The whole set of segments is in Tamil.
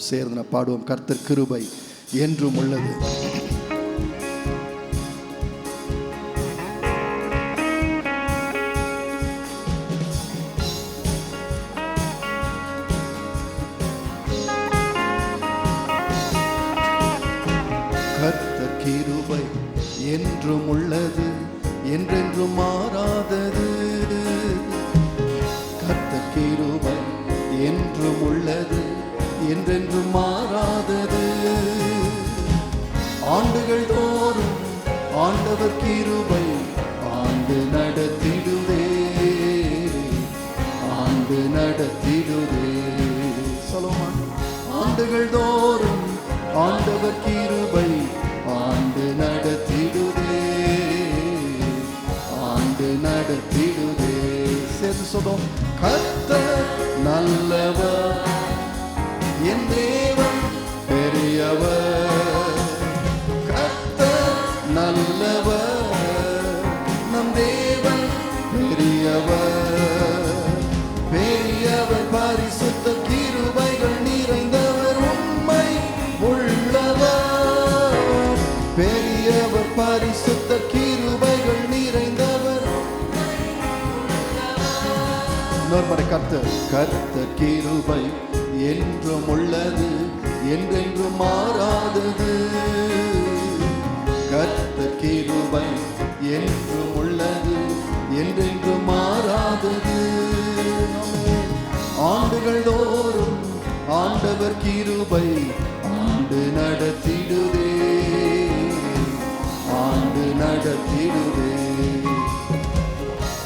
நாம் சேர்ந்து பாடுவோம். கர்த்தர் கிருபை என்றும் உள்ளது. கர்த்தர் கிருபை என்றும் உள்ளது என்றென்றும் மாறாதது. கர்த்தர் கிருபை என்றும் உள்ளது. என்றென்றும் மாறாதது. ஆண்டுகள் தோறும் ஆண்டவர் கிருபை ஆண்டு நடத்திடுவே ஆண்டு நடத்திடுவே சொல்லுவான் ஆண்டுகள் தோறும் ஆண்டவர் கிருபை ஆண்டு நடத்திடுவே ஆண்டு நடத்திடுவே சேர்ந்து சொல்லும் கர்த்தர் பரிசுத்த கிருபைகள் நிறைந்தவர் உண்மை உள்ளவர். பெரியவர் என்றும் உள்ளது என்றென்றும் மாறாதது. கர்த்தர் கிருபை என்றும் உள்ளது என்றென்றும் மாறாதது. ஆண்டுகள் தோறும் ஆண்டவர் கிருபை ஆண்டு நடத்திடுதே. ஆண்டு நடத்திடுதே.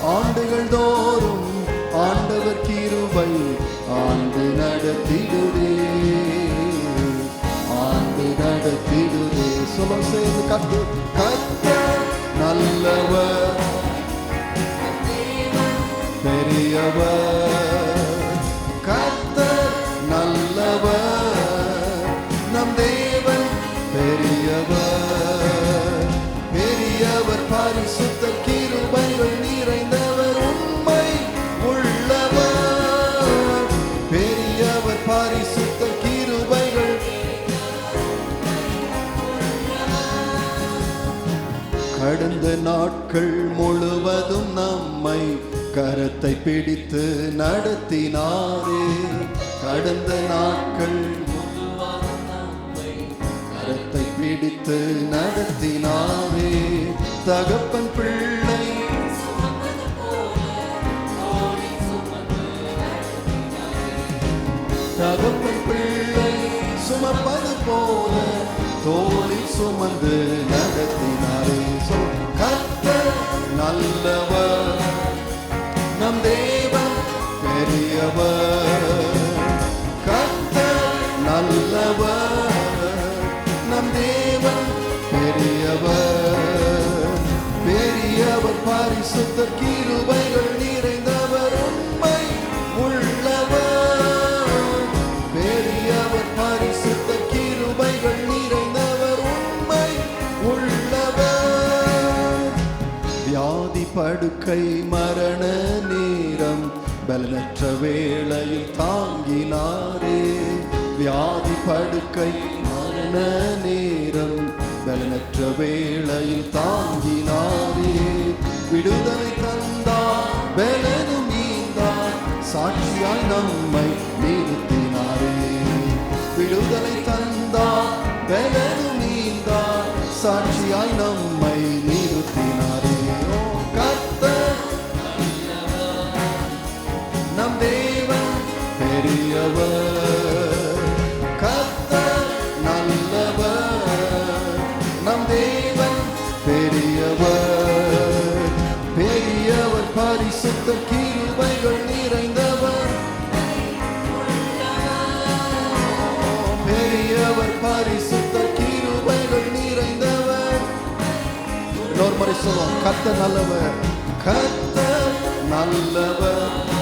ஆண்டுகள் தோறும் நடத்திடுதே சேர்ந்து செய்து கத்து கத்த நல்லவர் பெரியவர் கடந்த நாட்கள் முழுவதும் நம்மை கரத்தை பிடித்து நடத்தினாரே. கடந்த நாட்கள் கரத்தை பிடித்து நடத்தினாரே. தகப்பன் பிள்ளை தகப்பன் பிள்ளை சுமப்பது போல தோலில் சுமந்து நடத்தினாரே. சொல் கத்த நல்லவர் நம் தேவன் பெரியவர். கத்த நல்லவர் நம் தேவன் பெரியவர். பெரியவர் பரிசுத்த கீழ் மரண நேரம் பலனற்ற வேளையில் தாங்கினாரே. வியாதி படுக்கை மரண நேரம் பலனற்ற வேளையில் தாங்கினாரே. விடுதலை தந்தார் பலனும் நீந்தார் சாட்சியாய் நம்மை நிறுத்தினாரே. விடுதலை தந்தார் பலன் நம் தேவன் பெரியவர் பெரியவர் பரிசுத்த கிருபைகள் நிறைந்தவர். பெரியவர் பரிசுத்த கிருபைகள் நிறைந்தவர். இன்னொரு முறை சொல்லுவோம் கத்த நல்லவர் கத்த நல்லவர்.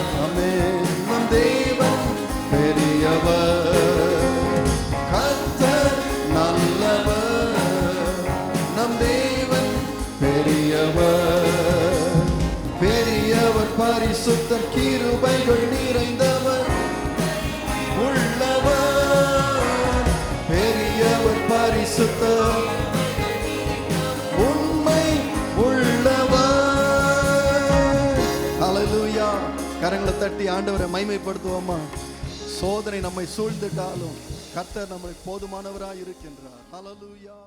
பரிசுத்தம் கிருபைகள் நிறைந்தவர். உள்ளவர் பெரியவர் பரிசுத்தம் உண்மை உள்ளவர். அலலுயா கரங்களை தட்டி ஆண்டவரை மைமைப்படுத்துவோமா சோதனை நம்மை சூழ்ந்துட்டாலும் கர்த்தர் நம்மளுக்கு போதுமானவராக இருக்கின்றார். அலலுயா